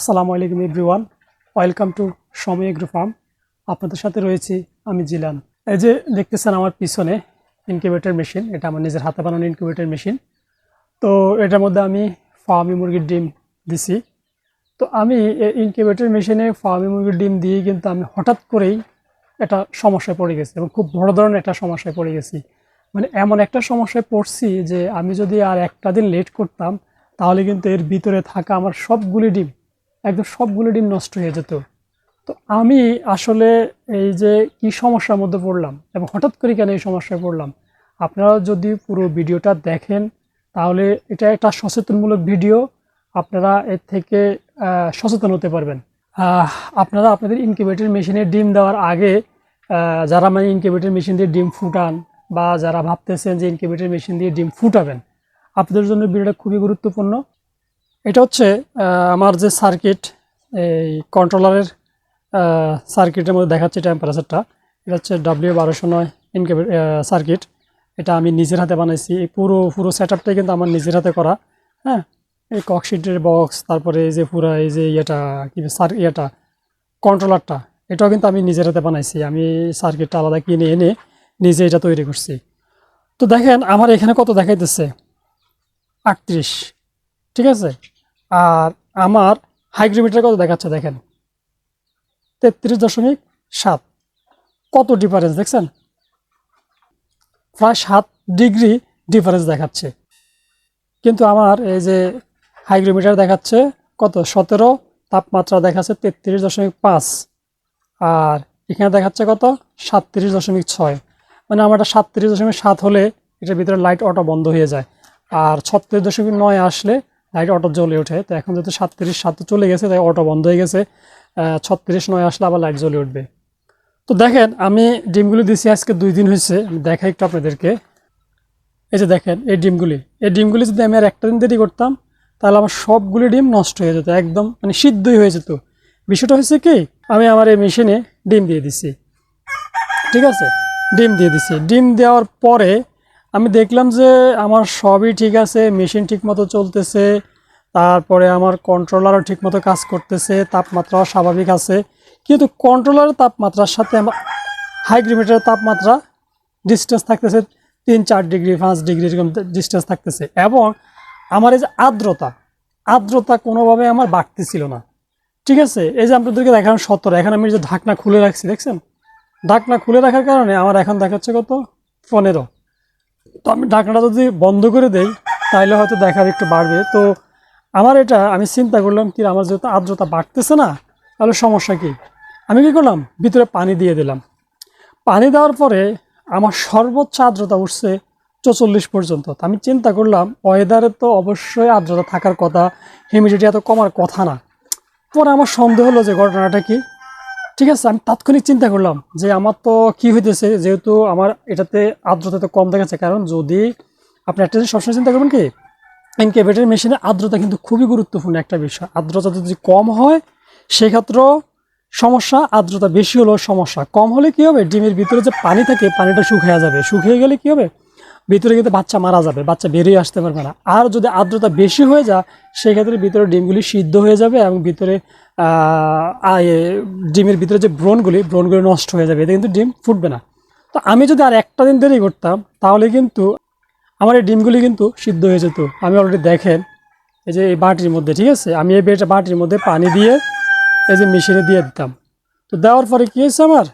আসসালামু আলাইকুম everyone. Welcome to Somoy agro farm. আপনাদের সাথে রয়েছি আমি জিলান। এই যে দেখতেছেন আমার পিছনে ইনকিউবেটর মেশিন, এটা আমার নিজের হাতে বানানো ইনকিউবেটর মেশিন। তো এটার মধ্যে আমি ফার্মি মুরগির ডিম দিছি। তো আমি ইনকিউবেটর মেশিনে ফার্মি মুরগির ডিম দিয়ে কিন্তু আমি হঠাৎ করেই একটা সমস্যায় পড়ে গেছি এবং খুব বড় ধরনের একটা সমস্যায় পড়ে গেছি। মানে এমন একটা সমস্যায় পড়ছি যে আমি যদি আর একটা দিন লেট করতাম, তাহলে কিন্তু এর ভিতরে থাকা আমার সবগুলি ডিম একদম সবগুলো ডিম নষ্ট হয়ে যেত। তো আমি আসলে এই যে কি সমস্যার মধ্যে পড়লাম এবং হঠাৎ করে কেন এই সমস্যায় পড়লাম, আপনারা যদি পুরো ভিডিওটা দেখেন, তাহলে এটা একটা সচেতনমূলক ভিডিও, আপনারা এর থেকে সচেতন হতে পারবেন। আপনারা আপনাদের ইনকিউবেটর মেশিনে ডিম দেওয়ার আগে যারা মানে ইনকিউবেটর মেশিন দিয়ে ডিম ফুটান বা যারা ভাবতেছেন যে ইনকিউবেটর মেশিন দিয়ে ডিম ফুটাবেন, আপনাদের জন্য ভিডিওটা খুবই গুরুত্বপূর্ণ। এটা হচ্ছে আমার যে সার্কিট এই কন্ট্রোলারের সার্কিটের মধ্যে দেখাচ্ছে টেম্পারেচারটা এটা হচ্ছে ডাব্লিউ বারোশো নয় ইনকেবে সার্কিট এটা আমি নিজের হাতে বানাইছি। এই পুরো পুরো সেট আপটাই কিন্তু আমার নিজের হাতে করা। হ্যাঁ? এই ককশিটের বক্স তারপরে এই যে পুরো, এই যে ইয়েটা, কি সার ইয়েটা কন্ট্রোলারটা এটাও কিন্তু আমি নিজের হাতে বানাইছি। আমি সার্কিটটা আলাদা কিনে এনে নিজে এটা তৈরি করছি। তো দেখেন, আমার এখানে কত দেখাইতেছে? আটত্রিশ। ঠিক আছে? আর আমার হাইগ্রোমিটার কত দেখাচ্ছে দেখেন? তেত্রিশ দশমিক সাত। কত ডিফারেন্স দেখছেন? প্রায় সাত ডিগ্রি ডিফারেন্স দেখাচ্ছে। কিন্তু আমার এই যে হাইগ্রোমিটার দেখাচ্ছে কত? সতেরো, তাপমাত্রা দেখাচ্ছে তেত্রিশ দশমিক পাঁচ। আর এখানে দেখাচ্ছে কত? সাতত্রিশ দশমিক ছয়। মানে আমার এটা সাতত্রিশ দশমিক সাত হলে এটার ভিতরে লাইট অটো বন্ধ হয়ে যায়। আর ছত্রিশ দশমিক নয় আসলে লাইট অটো জ্বলে ওঠে। তো এখন যেহেতু সাতত্রিশ, সাত চলে গেছে, তাই অটো বন্ধ হয়ে গেছে। ছত্রিশ, নয় আসলে আবার লাইট জ্বলে উঠবে। তো দেখেন, আমি ডিমগুলি দিছি আজকে দুই দিন হয়েছে দেখাই একটু আপনাদেরকে। এই যে দেখেন, এই ডিমগুলি। এই ডিমগুলি যদি আমি আর একটা দিন দেরি করতাম, তাহলে আমার সবগুলি ডিম নষ্ট হয়ে যেত, একদম মানে সিদ্ধই হয়ে যেত। বিষয়টা হয়েছে কি, আমি আমার এই মেশিনে ডিম দিয়ে দিছি। ঠিক আছে? ডিম দিয়ে দিছি। ডিম দেওয়ার পরে আমি দেখলাম যে আমার সবই ঠিক আছে, মেশিন ঠিকমতো চলতেছে। তারপরে আমার কন্ট্রোলারও ঠিকমতো কাজ করতেছে, তাপমাত্রাও স্বাভাবিক আছে। কিন্তু কন্ট্রোলারের তাপমাত্রার সাথে আমার হাইগ্রোমিটারের তাপমাত্রা ডিস্টেন্স থাকতেছে তিন, চার ডিগ্রি পাঁচ ডিগ্রি এরকম ডিস্টেন্স থাকতেছে। এবং আমার এই যে আর্দ্রতা আর্দ্রতা কোনোভাবে আমার বাড়তেছিল না। ঠিক আছে? এই যে আপনাদেরকে দেখালাম সতেরো, এখন আমি যে ঢাকনা খুলে রাখছি, দেখছেন? ঢাকনা খুলে রাখার কারণে আমার এখন দেখাচ্ছে কত? পনেরো। তো আমি ঢাকনাটা যদি বন্ধ করে দেই তাহলে হয়তো দেখার একটু বাড়বে। তো আমার এটা আমি চিন্তা করলাম কি আমার যেহেতু আর্দ্রতা বাড়তেছে না, তাহলে সমস্যা কি? আমি কি করলাম? ভিতরে পানি দিয়ে দিলাম। পানি দেওয়ার পরে আমার সর্বোচ্চ আর্দ্রতা উঠছে চৌচল্লিশ পর্যন্ত। আমি চিন্তা করলাম ওয়েদারে তো অবশ্যই আর্দ্রতা থাকার কথা হিউমিডিটি এত কমার কথা না। পরে আমার সন্দেহ হলো যে ঘটনাটা কি? ঠিক আছে, আমি তাৎক্ষণিক চিন্তা করলাম যে আমার তো কি হইতেছে, যেহেতু আমার এটাতে আর্দ্রতা তো কম দেখাচ্ছে। কারণ যদি আপনি একটা সবসময় চিন্তা করবেন কি ইনকেভেটার মেশিনে আর্দ্রতা কিন্তু খুবই গুরুত্বপূর্ণ একটা বিষয়। আর্দ্রতা যদি কম হয়, সেক্ষেত্রেও সমস্যা, আর্দ্রতা বেশি হলেও সমস্যা। কম হলে কি হবে? ডিমের ভিতরে যে পানি থাকে, পানিটা শুকিয়ে যাবে। শুকিয়ে গেলে কি হবে? ভিতরে কিন্তু বাচ্চা মারা যাবে, বাচ্চা বেরিয়ে আসতে পারবে না। আর যদি আর্দ্রতা বেশি হয়ে যায়, সেক্ষেত্রে ভিতরে ডিমগুলি সিদ্ধ হয়ে যাবে এবং ভিতরে ডিমের ভিতরে যে ব্রণগুলি ব্রণগুলি নষ্ট হয়ে যাবে। এতে কিন্তু ডিম ফুটবে না। তো আমি যদি আর একটা দিন দেরি করতাম, তাহলে কিন্তু আমার এই ডিমগুলি কিন্তু সিদ্ধ হয়ে যেত। আমি অলরেডি দেখেন, এই যে এই বাটির মধ্যে, ঠিক আছে? আমি এই বেটা বাটির মধ্যে পানি দিয়ে এই যে মেশিনে দিয়ে দিতাম। তো দেওয়ার পরে কী হয়েছে আমার?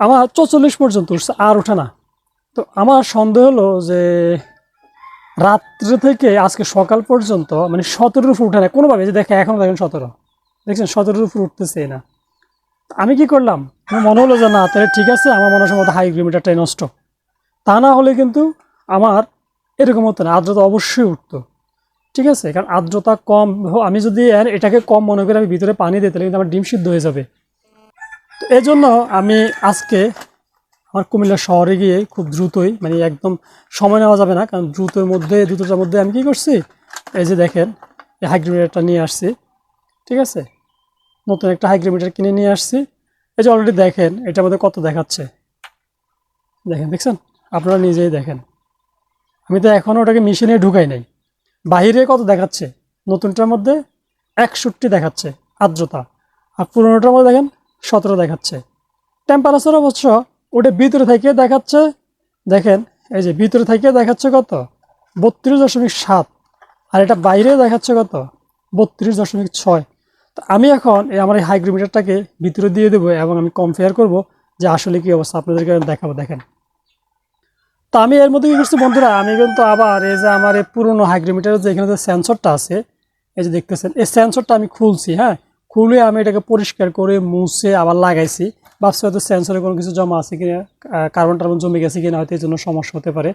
আমার চৌচল্লিশ পর্যন্ত উঠছে, আর ওঠে না। তো আমার সন্দেহ হলো যে রাত্রে থেকে আজকে সকাল পর্যন্ত মানে সতেরোর উপর উঠে না, কোনোভাবে যে দেখে এখন দেখেন সতেরো। দেখছেন, সতেরোর উপর উঠতেছে না। আমি কি করলাম? আমার মনে হলো যে না, তাহলে ঠিক আছে, আমার মনে হয় হাই কিলোমিটারটাই নষ্ট। তা না হলে কিন্তু আমার এরকম হতো না, আর্দ্রতা অবশ্যই উঠতো। ঠিক আছে? কারণ আর্দ্রতা কম আমি যদি এটাকে কম মনে করি আমি ভিতরে পানি দিই, তাহলে কিন্তু আমার ডিম সিদ্ধ হয়ে যাবে। তো এই জন্য আমি আজকে আমার কুমিল্লা শহরে গিয়ে খুব দ্রুতই মানে একদম সময় নেওয়া যাবে না, কারণ দ্রুতের মধ্যে দ্রুতটার মধ্যে আমি কি করছি? এই যে দেখেন, এই হাইগ্রোমিটারটা নিয়ে আসছি। ঠিক আছে? নতুন একটা হাইগ্রোমিটার কিনে নিয়ে আসছি। এই যে অলরেডি দেখেন, এটা মধ্যে কত দেখাচ্ছে? দেখেন, দেখছেন? আপনারা নিজেই দেখেন। আমি তো এখনও ওটাকে মেশিনে ঢুকাই নাই। বাহিরে কত দেখাচ্ছে? নতুনটার মধ্যে একষট্টি দেখাচ্ছে আর্দ্রতা। আর পুরোনোটার মধ্যে দেখেন সতেরো দেখাচ্ছে। টেম্পারেচার অবশ্য ওটা ভিতরে থেকে দেখাচ্ছে। দেখেন, এই যে ভিতরে থেকে দেখাচ্ছে কত? বত্রিশ দশমিক সাত। আর এটা বাইরে দেখাচ্ছে কত? বত্রিশ দশমিক ছয়। তো আমি এখন এই আমার এই হাইগ্রোমিটারটাকে ভিতরে দিয়ে দেবো এবং আমি কম্পেয়ার করব যে আসলে কি অবস্থা। আপনাদেরকে দেখাবো, দেখেন। তো আমি এর মধ্যে কি করছি বন্ধুরা? আমি কিন্তু আবার এই যে আমার এই পুরোনো হাইগ্রোমিটারের যে এখানে যে সেন্সরটা আছে, এই যে দেখতেছেন, এই সেন্সরটা আমি খুলছি হ্যাঁ? খুলে আমি এটাকে পরিষ্কার করে মুছে আবার লাগাইছি। ভাবছি হয়তো সেন্সরে কোনো কিছু জমা আছে কিনা কার্বন টার্বন জমে গেছে কিনা, হয়তো এই জন্য সমস্যা হতে পারে।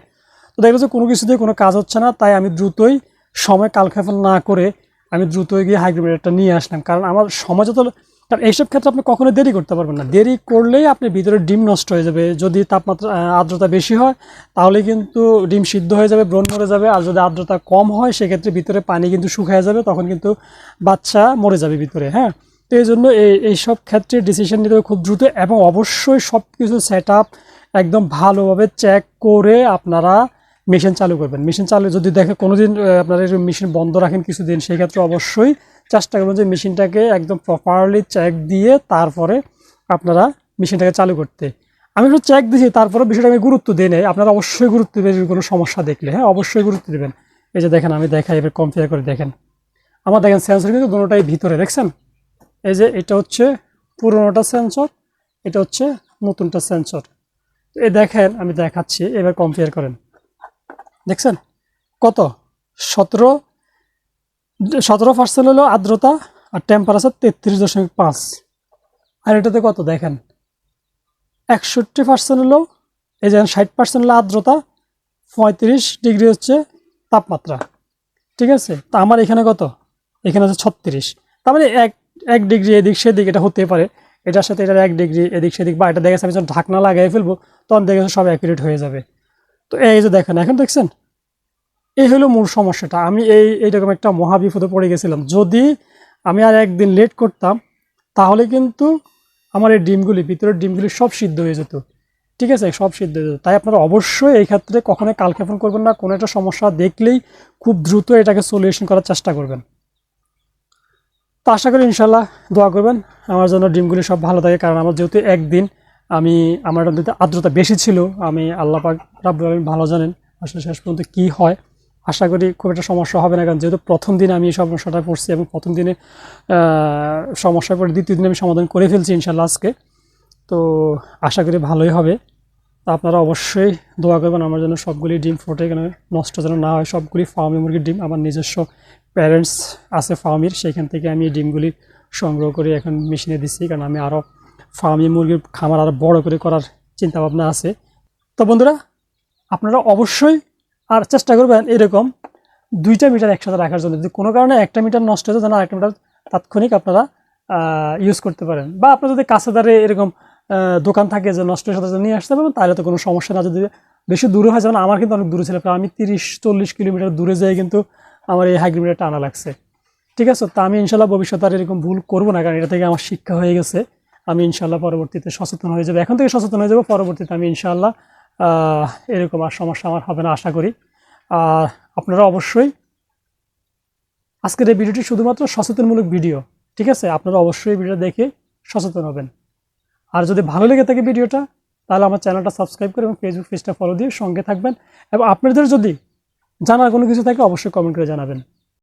তো দেখল যে কোনো কিছুতেই কোনো কাজ হচ্ছে না, তাই আমি দ্রুতই সময় কালক্ষেপণ না করে আমি দ্রুতই গিয়ে হাইগ্রোমিটারটা নিয়ে আসলাম। কারণ আমার সময় যত কারণ এইসব ক্ষেত্রে আপনি কখনো দেরি করতে পারবেন না। দেরি করলেই আপনি ভিতরে ডিম নষ্ট হয়ে যাবে। যদি তাপমাত্রা আর্দ্রতা বেশি হয়, তাহলে কিন্তু ডিম সিদ্ধ হয়ে যাবে, ব্রণ মরে যাবে। আর যদি আর্দ্রতা কম হয়, সেক্ষেত্রে ভিতরে পানি কিন্তু শুকিয়ে যাবে, তখন কিন্তু বাচ্চা মরে যাবে ভিতরে হ্যাঁ? তো এই জন্য এই, এইসব ক্ষেত্রে ডিসিশন নিতে খুব দ্রুত এবং অবশ্যই সব কিছু সেট একদম ভালোভাবে চেক করে আপনারা মেশিন চালু করবেন। মেশিন চালু যদি দেখে কোনোদিন আহ, আপনারা মেশিন বন্ধ রাখেন কিছুদিন সেই ক্ষেত্রে অবশ্যই চেষ্টা করবেন যে মেশিনটাকে একদম প্রপারলি চেক দিয়ে তারপরে আপনারা মেশিনটাকে চালু করতে। আমি একটু চেক দিয়েছি তারপরে বিষয়টা আমি গুরুত্ব দিই নাই। আপনারা অবশ্যই গুরুত্ব দেবেন কোনো সমস্যা দেখলে। হ্যাঁ অবশ্যই গুরুত্ব দেবেন। এই যে দেখেন আমি দেখাই এবার কম্পেয়ার করে দেখেন। আমার দেখেন সেন্সর কিন্তু দুটোটাই ভিতরে দেখছেন? এই যে এটা হচ্ছে পুরোনোটা সেন্সর এটা হচ্ছে নতুনটা সেন্সর এই দেখেন আমি দেখাচ্ছি এবার কম্পেয়ার করেন। দেখছেন? কত? সতেরো সতেরো পার্সেন্ট হলো আর্দ্রতা আর টেম্পারেচার তেত্রিশ দশমিক পাঁচ। আর এটাতে কত? দেখেন। একষট্টি পার্সেন্ট হলো, এই যে ষাট পার্সেন্ট হলো আর্দ্রতা, পঁয়ত্রিশ ডিগ্রি হচ্ছে তাপমাত্রা। ঠিক আছে? তা আমার এখানে কত? এখানে হচ্ছে ছত্রিশ। তার মানে এক এক ডিগ্রি এদিক সেদিক এটা হতে পারে। এটার সাথে এটার এক ডিগ্রি এদিক সেদিক বা এটা দেখে আমি যখন ঢাকনা লাগাই ফেলব, তখন দেখে সব অ্যাকুরেট হয়ে যাবে। তো এই যে দেখেন, এখন দেখছেন? এই হলো মূল সমস্যাটা। আমি এই, এইরকম একটা মহাবিপদে পড়ে গেছিলাম। যদি আমি আর একদিন লেট করতাম, তাহলে কিন্তু আমার এই ডিমগুলি, ভিতরের ডিমগুলি সব সিদ্ধ হয়ে যেত। ঠিক আছে? সব সিদ্ধ হয়ে যেত। তাই আপনারা অবশ্যই এই ক্ষেত্রে কখনোই কালক্ষেপণ করবেন না। কোনো একটা সমস্যা দেখলেই খুব দ্রুত এটাকে সলিউশন করার চেষ্টা করবেন। তো আশা করি ইনশাল্লাহ দোয়া করবেন। আমার জন্য ডিমগুলি সব ভালো থাকে, কারণ আমার যেহেতু একদিন আমি আমার নদীতে আর্দ্রতা বেশি ছিল আমি আল্লাহ পাক রাব্বুল আলামিন ভালো জানেন আসলে শেষ পর্যন্ত কী হয় আশা করি খুব একটা সমস্যা হবে না কারণ যেহেতু প্রথম দিনে আমি এই সমস্যাটা পড়ছি এবং প্রথম দিনে আহ, সমস্যায় পড়ে দ্বিতীয় দিনে আমি সমাধান করে ফেলছি ইনশাল্লাহ আজকে। তো আশা করি ভালোই হবে। আপনারা অবশ্যই দোয়া করবেন আমার জন্য সবগুলি ডিম ফোটে কেন নষ্ট যেন না হয় সবগুলি ফার্মি মুরগির ডিম আমার নিজস্ব প্যারেন্টস আছে ফার্মির সেইখান থেকে আমি এই ডিমগুলি সংগ্রহ করে এখন মেশিনে দিচ্ছি কারণ আমি আরও ফার্মি মুরগির খামার আরও বড় করে করার চিন্তাভাবনা আছে। তো বন্ধুরা, আপনারা অবশ্যই আর চেষ্টা করবেন এরকম দুইটা মিটার একসাথে রাখার জন্য। যদি কোনো কারণে একটা মিটার নষ্ট হয়ে যায় যেন আরেকটা মিটার তাৎক্ষণিক আপনারা ইউজ করতে পারেন। বা আপনার যদি কাছে দাঁড়ে এরকম দোকান থাকে যে নষ্ট হয়ে সাথে নিয়ে আসতে পারবেন, তাহলে তো কোনো সমস্যা না। যদি বেশি দূরে হয়, যেমন আমার কিন্তু অনেক দূরে ছিল আমি তিরিশ, চল্লিশ কিলোমিটার দূরে যেয়ে কিন্তু আমার এই হাইগ্রিমিটারটা আনা লাগছে। ঠিক আছে? তা আমি ইনশাল্লাহ ভবিষ্যতে আর এরকম ভুল করব না, কারণ এটা থেকে আমার শিক্ষা হয়ে গেছে। আমি ইনশাল্লাহ পরবর্তীতে সচেতন হয়ে যাব। এখন থেকে সচেতন হয়ে যাব, পরবর্তীতে আমি ইনশাল্লাহ এরকম আর সমস্যা আমার হবে না আশা করি। আর আপনারা অবশ্যই আজকের এই ভিডিওটি শুধুমাত্র সচেতনমূলক ভিডিও, ঠিক আছে? আপনারা অবশ্যই ভিডিও দেখে সচেতন হবেন। আর যদি ভালো লেগে থাকে ভিডিওটা, তাহলে আমার চ্যানেলটা সাবস্ক্রাইব করে এবং ফেসবুক পেজটা ফলো দিয়ে সঙ্গে থাকবেন। এবং আপনাদের যদি জানার কোনো কিছু থাকে, অবশ্যই কমেন্ট করে জানাবেন।